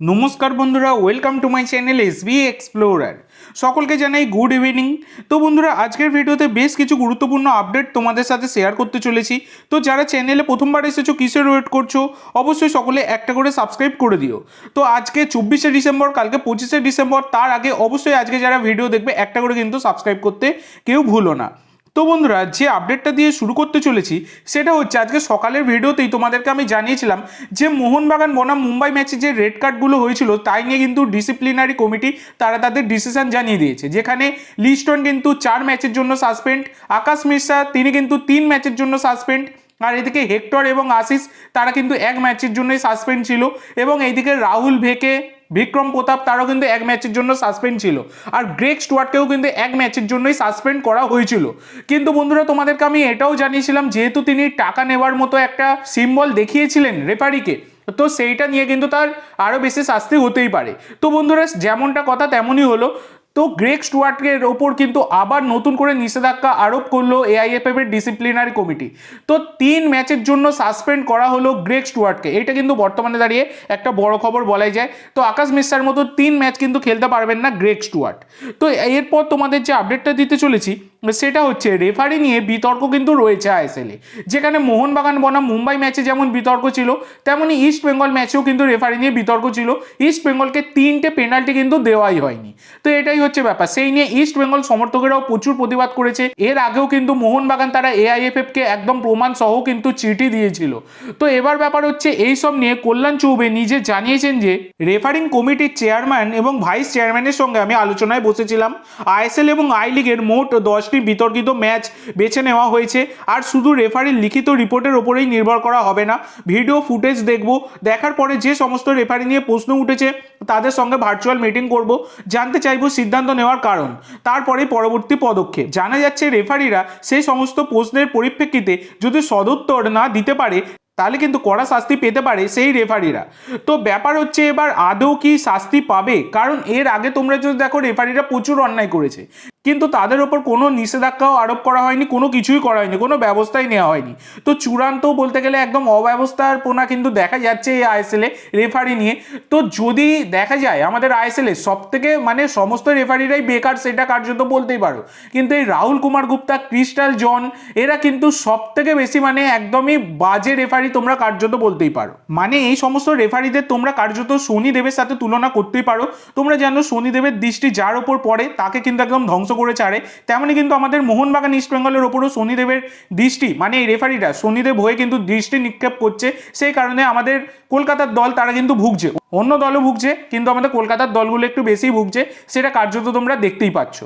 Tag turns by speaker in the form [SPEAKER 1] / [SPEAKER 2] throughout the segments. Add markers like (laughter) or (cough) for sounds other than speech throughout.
[SPEAKER 1] নমস্কার বন্ধুরা welcome to my channel S B explorer সকলকে জানাই গুড ইভিনিং তো বন্ধুরা, আজকের ভিডিওতে বেশ কিছু গুরুত্বপূর্ণ আপডেট তোমাদের সাথে শেয়ার করতে চলেছি। তো যারা চ্যানেলে প্রথমবার এসেছ, কিসের ওয়েট করছ, অবশ্যই সকলে একটা করে সাবস্ক্রাইব করে দিও। তো আজকে চব্বিশে ডিসেম্বর, কালকে পঁচিশে ডিসেম্বর, তার আগে অবশ্যই আজকে যারা ভিডিও দেখবে, একটা করে কিন্তু সাবস্ক্রাইব করতে কেউ ভুলো না। তো বন্ধুরা, যে আপডেটটা দিয়ে শুরু করতে চলেছি, সেটা হচ্ছে আজকে সকালের ভিডিওতেই তোমাদেরকে আমি জানিয়েছিলাম যে মোহনবাগান বনাম মুম্বাই ম্যাচে যে রেড কার্ডগুলো হয়েছিল, তাই নিয়ে কিন্তু ডিসিপ্লিনারি কমিটি তারা তাদের ডিসিশন জানিয়ে দিয়েছে। যেখানে লিস্টন কিন্তু চার ম্যাচের জন্য সাসপেন্ড আকাশ মিশ্রা তিনি কিন্তু তিন ম্যাচের জন্য সাসপেন্ড আর এদিকে হেক্টর এবং আশিস তারা কিন্তু এক ম্যাচের জন্যই সাসপেন্ড ছিল এবং এইদিকে রাহুল ভেকে বিক্রম প্রতাপ, তারও কিন্তু এক ম্যাচের জন্য সাসপেন্ড ছিল। আর গ্রেক স্টুয়ার্টকেও কিন্তু এক ম্যাচের জন্যই সাসপেন্ড করা হয়েছিল। কিন্তু বন্ধুরা, তোমাদেরকে আমি এটাও জানিয়েছিলাম, যেহেতু তিনি টাকা নেওয়ার মতো একটা সিম্বল দেখিয়েছিলেন রেফারিকে তো সেইটা নিয়ে কিন্তু তার আরও বেশি শাস্তি হতেই পারে। তো বন্ধুরা, যেমনটা কথা তেমনই হলো। তো গ্রেক স্টুয়ার্টের ওপর কিন্তু আবার নতুন করে নিষেধাজ্ঞা আরোপ করল এআইএফএফ এর ডিসিপ্লিনারি কমিটি তো তিন ম্যাচের জন্য সাসপেন্ড করা হলো গ্রেক স্টুয়ার্টকে। এটা কিন্তু বর্তমানে দাঁড়িয়ে একটা বড় খবর বলাই যায়। তো আকাশ মিশ্রার মতো তিন ম্যাচ কিন্তু খেলতে পারবেন না গ্রেক স্টুয়ার্ট। তো এরপর তোমাদের যে আপডেটটা দিতে চলেছি সেটা হচ্ছে রেফারি নিয়ে বিতর্ক কিন্তু রয়েছে আইএসএলে যেখানে মোহনবাগান বনাম মুম্বাই ম্যাচে যেমন বিতর্ক ছিল তেমনই ইস্ট বেঙ্গল ম্যাচেও কিন্তু রেফারি নিয়ে বিতর্ক ছিল। ইস্ট বেঙ্গলকে তিনটে পেনাল্টি কিন্তু দেওয়াই হয়নি। তো এটাই হচ্ছে ব্যাপার। সেই নিয়ে ইস্ট বেঙ্গল সমর্থকেরাও প্রচুর প্রতিবাদ করেছে। এর আগেও কিন্তু মোহনবাগান তারা এআইএফএফ কে একদম প্রমাণ সহ কিন্তু চিঠি দিয়েছিল। তো এবার ব্যাপার হচ্ছে এই সব নিয়ে কল্যাণ চৌবে নিজে জানিয়েছেন যে রেফারিং কমিটির চেয়ারম্যান এবং ভাইস চেয়ারম্যানের সঙ্গে আমি আলোচনায় বসেছিলাম। আইএসএল এবং আই লিগের মোট দশটি বিতর্কিত ম্যাচ বেছে নেওয়া হয়েছে। আর শুধু রেফারির লিখিত রিপোর্টের ওপরেই নির্ভর করা হবে না। ভিডিও ফুটেজ দেখব। দেখার পরে যে সমস্ত রেফারি নিয়ে প্রশ্ন উঠেছে, তাদের সঙ্গে ভার্চুয়াল মিটিং করব। জানতে চাইব সিদ্ধান্ত নেওয়ার কারণ। তারপরে পরবর্তী পদক্ষেপ। জানা যাচ্ছে, রেফারিরা সেই সমস্ত প্রশ্নের পরিপ্রেক্ষিতে যদি সদুত্তর না দিতে পারে, তাহলে কিন্তু কড়া শাস্তি পেতে পারে সেই রেফারিরা। তো ব্যাপার হচ্ছে এবার আদৌ কি শাস্তি পাবে? কারণ এর আগে তোমরা যদি দেখো, রেফারিরা প্রচুর অন্যায় করেছে। কিন্তু তাদের ওপর কোনো নিষেধাজ্ঞাও আরোপ করা হয়নি, কোনো কিছুই করা হয়নি, কোনো ব্যবস্থাই নেওয়া হয়নি। তো চূড়ান্ত বলতে গেলে একদম অব্যবস্থার পোনা কিন্তু দেখা যাচ্ছে এই আইএসএলে রেফারি নিয়ে। তো যদি দেখা যায় আমাদের আইএসএলে সব থেকে মানে সমস্ত রেফারিরাই বেকার, সেটা কার্যত বলতেই পারো। কিন্তু এই রাহুল কুমার গুপ্তা, ক্রিস্টাল জন, এরা কিন্তু সব থেকে বেশি মানে একদমই বাজে রেফারি তোমরা কার্যত বলতেই পারো। মানে এই সমস্ত রেফারিদের তোমরা কার্যত শনি দেবের সাথে তুলনা করতেই পারো। তোমরা জানো শনি দেবের দৃষ্টি যার ওপর পড়ে, তাকে কিন্তু একদম ধ্বংস করে ছাড়ে তেমনি কিন্তু আমাদের মোহনবাগান ইস্টবেঙ্গলের ওপরও শনিদেবের দৃষ্টি মানে এই রেফারিটা শনিদেব হয়ে কিন্তু দৃষ্টি নিক্ষেপ করছে। সেই কারণে আমাদের কলকাতার দল, তারা কিন্তু ভুগছে। অন্য দলও ভুগছে, কিন্তু আমাদের কলকাতার দলগুলো একটু বেশি ভুগছে। সেটা কার্যত তোমরা দেখতেই পাচ্ছ।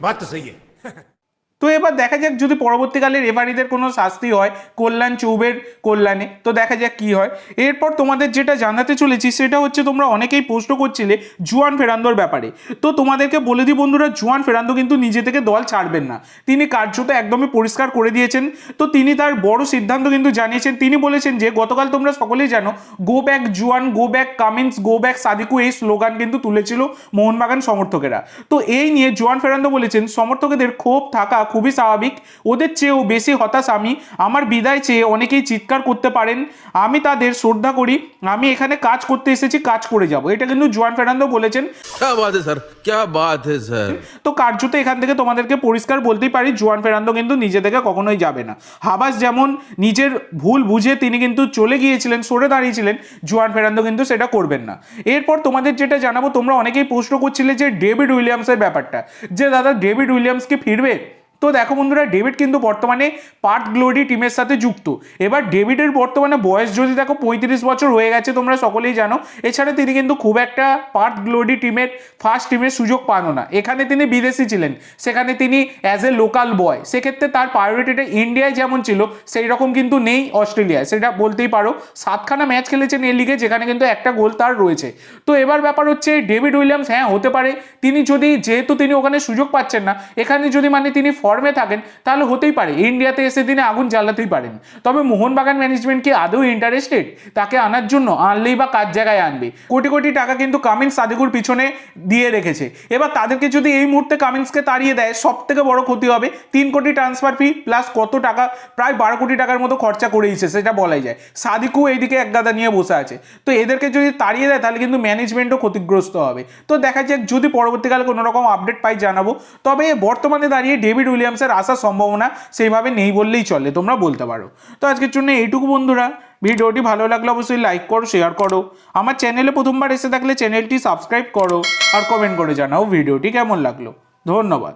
[SPEAKER 2] বাচ্চা সেই (laughs)
[SPEAKER 1] তো এবার দেখা যাক যদি পরবর্তীকালে রেফারিদের কোনো শাস্তি হয়, কল্যাণ চৌবের কল্যাণে, তো দেখা যাক কি হয়। এরপর তোমাদের যেটা জানাতে চলেছি সেটা হচ্ছে তোমরা অনেকেই প্রশ্ন করছিলে জুয়ান ফেরান্দোর ব্যাপারে। তো তোমাদেরকে বলে দিই বন্ধুরা, জুয়ান ফেরান্দো কিন্তু নিজে থেকে দল ছাড়বেন না। তিনি কার্যত একদমই পরিষ্কার করে দিয়েছেন। তো তিনি তার বড় সিদ্ধান্ত কিন্তু জানিয়েছেন। তিনি বলেছেন যে, গতকাল তোমরা সকলেই জানো go back Juan go back Cummins go back Sadiku এই স্লোগান কিন্তু তুলেছিল মোহনবাগান সমর্থকেরা। তো এই নিয়ে জুয়ান ফেরান্দো বলেছেন, সমর্থকদের ক্ষোভ থাকা খুবই স্বাভাবিক। ওদের চেয়েও বেশি হতাশ আমি। আমার বিদায় চেয়ে অনেকেই চিৎকার করতে পারেন। আমি তাদের শ্রদ্ধা করি। আমি এখানে কাজ করতে এসেছি কাজ করে যাব। এটা কিন্তু জোয়ান ফেরান্দো বলেছেন। তো কার্যত এখান থেকে তোমাদেরকে পরিষ্কার বলতেই পারি জোয়ান ফেরান্দো কিন্তু নিজে থেকে কখনোই যাবে না। হাবাস যেমন নিজের ভুল বুঝে তিনি কিন্তু চলে গিয়েছিলেন সরে দাঁড়িয়েছিলেন জোয়ান ফেরান্দো কিন্তু সেটা করবেন না। এরপর তোমাদের যেটা জানাব তোমরা অনেকেই প্রশ্ন করছিলে যে ডেভিড উইলিয়ামসের ব্যাপারটা। যে দাদা ডেভিড উইলিয়ামস কি ফিরবে? তো দেখো বন্ধুরা ডেভিড কিন্তু বর্তমানে পার্ট গ্লোরি টিমের সাথে যুক্ত। এবার ডেভিডের বর্তমানে বয়স যদি দেখো পঁয়ত্রিশ বছর হয়ে গেছে, তোমরা সকলেই জানো। এছাড়া তিনি কিন্তু খুব একটা পার্ট গ্লোরি টিমের ফার্স্ট টিমের সুযোগ পানো না। এখানে তিনি বিদেশি ছিলেন। সেখানে তিনি অ্যাজ এ লোকাল বয় সেক্ষেত্রে তার প্রায়োরিটিটা ইন্ডিয়ায় যেমন ছিল, সেই রকম কিন্তু নেই অস্ট্রেলিয়ায়। সেটা বলতেই পারো, সাতখানা ম্যাচ খেলেছেন এই লিগে যেখানে কিন্তু একটা গোল তার রয়েছে। তো এবার ব্যাপার হচ্ছে ডেভিড উইলিয়ামস হ্যাঁ হতে পারে। তিনি যদি, যেহেতু তিনি ওখানে সুযোগ পাচ্ছেন না, এখানে যদি মানে তিনি ফর্মে থাকেন, তাহলে হতেই পারে। ইন্ডিয়াতে এসে দিনে আগুন জ্বালাতেই পারেন। তবে মোহনবাগান ম্যানেজমেন্ট কি আদৌ ইন্টারেস্টেড তাকে আনার জন্য আনলেই বা কাজ জায়গায় আনবে? কোটি কোটি টাকা কিন্তু কামিন্স সাদিকুর পিছনে দিয়ে রেখেছে। এবার তাদেরকে যদি এই মুহূর্তে কামিন্সকে তাড়িয়ে দেয় সব থেকে বড় ক্ষতি হবে তিন কোটি ট্রান্সফার ফি প্লাস কত টাকা, প্রায় বারো কোটি টাকার মতো খরচা করেইছে সেটা বলাই যায়। সাদিকু এইদিকে এক গাদা নিয়ে বসে আছে। তো এদেরকে যদি তাড়িয়ে দেয়, তাহলে কিন্তু ম্যানেজমেন্টও ক্ষতিগ্রস্ত হবে। তো দেখা যাক, যদি পরবর্তীকালে কোনো রকম আপডেট পাই জানাব। তবে বর্তমানে দাঁড়িয়ে ডেভিড উইলিয়ামসের আসার সম্ভাবনা সেইভাবে নেই বললেই চলে, তোমরা বলতে পারো। তো আজকের জন্য এইটুকু বন্ধুরা, ভিডিওটি ভালো লাগলে অবশ্যই লাইক করো শেয়ার করো। আমার চ্যানেলে প্রথমবার এসে থাকলে চ্যানেলটি সাবস্ক্রাইব করো আর কমেন্ট করে জানাও ভিডিওটি কেমন লাগল। ধন্যবাদ।